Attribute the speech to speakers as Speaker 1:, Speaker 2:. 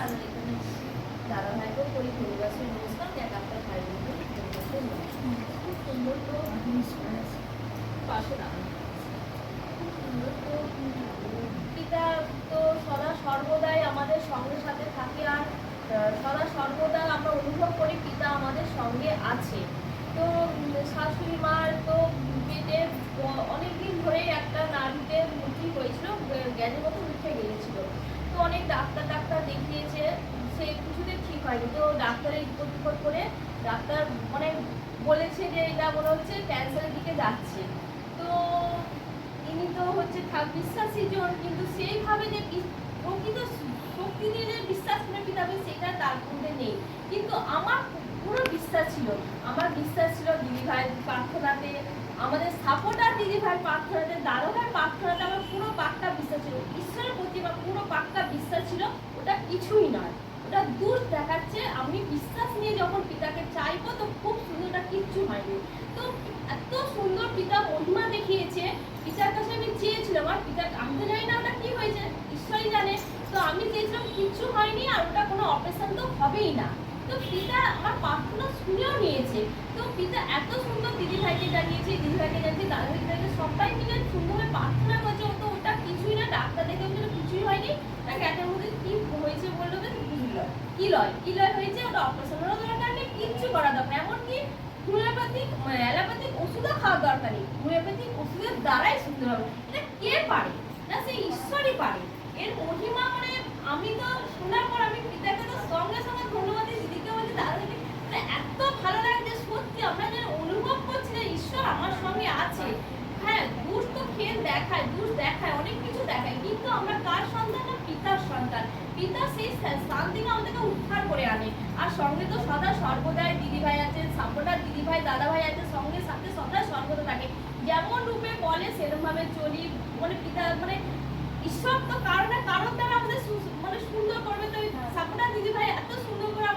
Speaker 1: দাদা পিতা তো সদা সর্বদাই আমাদের সঙ্গে সাথে থাকে আর সদা সর্বদা আমরা অনুভব করি পিতা আমাদের সঙ্গে আছে। তো শাশুড়ি মার তো পেটে অনেক দিন ধরেই একটা নাড়িতে মুটি হয়েছিল গ্যাসের মতো উঠে গিয়েছিল। তো অনেক ডাক্তার সে কিছুতে ঠিক হয়নি। তো ডাক্তারের রিপোর্ট টিপোর্ট করে ডাক্তার মানে বলেছে যে এটা মনে হচ্ছে ক্যান্সারের দিকে যাচ্ছে। তো ইনি তো হচ্ছে থাক বিশ্বাসী জন, কিন্তু সেইভাবে যে প্রকৃত শক্তি দিয়ে যে বিশ্বাস করে পিতাবে সেটা তার মধ্যে নেই। কিন্তু আমার পুরো বিশ্বাস ছিল, আমার বিশ্বাস ছিল দিদি ভাই প্রার্থনাতে, আমাদের সাপোর্টার দিদি ভাই প্রার্থনাতে দাদা ভাই প্রার্থনাতে আমার পুরো পাক্কা বিশ্বাস ছিল, ঈশ্বরের প্রতি আমার পুরো পাক্কা বিশ্বাস ছিল, ওটা কিছুই নয়। ওটা দূর দেখাচ্ছে, আমি বিশ্বাস নিয়ে যখন পিতাকে চাইব, তো খুব সুন্দর ওটা কিচ্ছু হয়নি। তো এত সুন্দর পিতা মহিমা দেখিয়েছে, পিতার কাছে আমি চেয়েছিলাম, আর পিতা, আমি তো জানি না ওটা কি হয়েছে, ঈশ্বরই জানে। তো আমি চেয়েছিলাম, কিচ্ছু হয়নি, আর ওটা কোনো অপারেশন তো হবেই না। তো পিতা আমার প্রার্থনা শুনেও নিয়েছে। তো পিতা এত সুন্দর দিদি ভাইকে জানিয়েছে, দিদি ভাইকে জানিয়েছে, দাদা দিদি সবাই মিলে সুন্দরভাবে প্রার্থনা করছে তো ওটা কিছুই না, ডাক্তার দেখে কিছুই হয়নি তা গ্যাটের মধ্যে কি হয়েছে বলল মানে তো শোনার পর আমি মানে এত ভালো লাগছে সত্যি আমরা যেন অনুভব করছি যে ঈশ্বর আমার সঙ্গে আছে। হ্যাঁ দূর তো খেল দেখায়, দূর দেখায়, অনেক কিছু দেখায়। কিন্তু আমরা কার সন্তান না পিতার সন্তান পিতা সেই স্থান থেকে আমাদেরকে উদ্ধার করে আনে। আর সঙ্গে তো সদা সর্বদাই দিদি ভাই আছে সাপোর্টার দিদি ভাই, দাদা ভাই আছে সঙ্গে সাথে সদা সর্বদা থাকে। যেমন রূপে বলে সেরকমভাবে চলি। মানে পিতা মানে ঈশ্বর তো কারণে, কারণ দ্বারা আমাদের মানে সুন্দর করবে। তো সাপোর্টার দিদি ভাই এত সুন্দর করে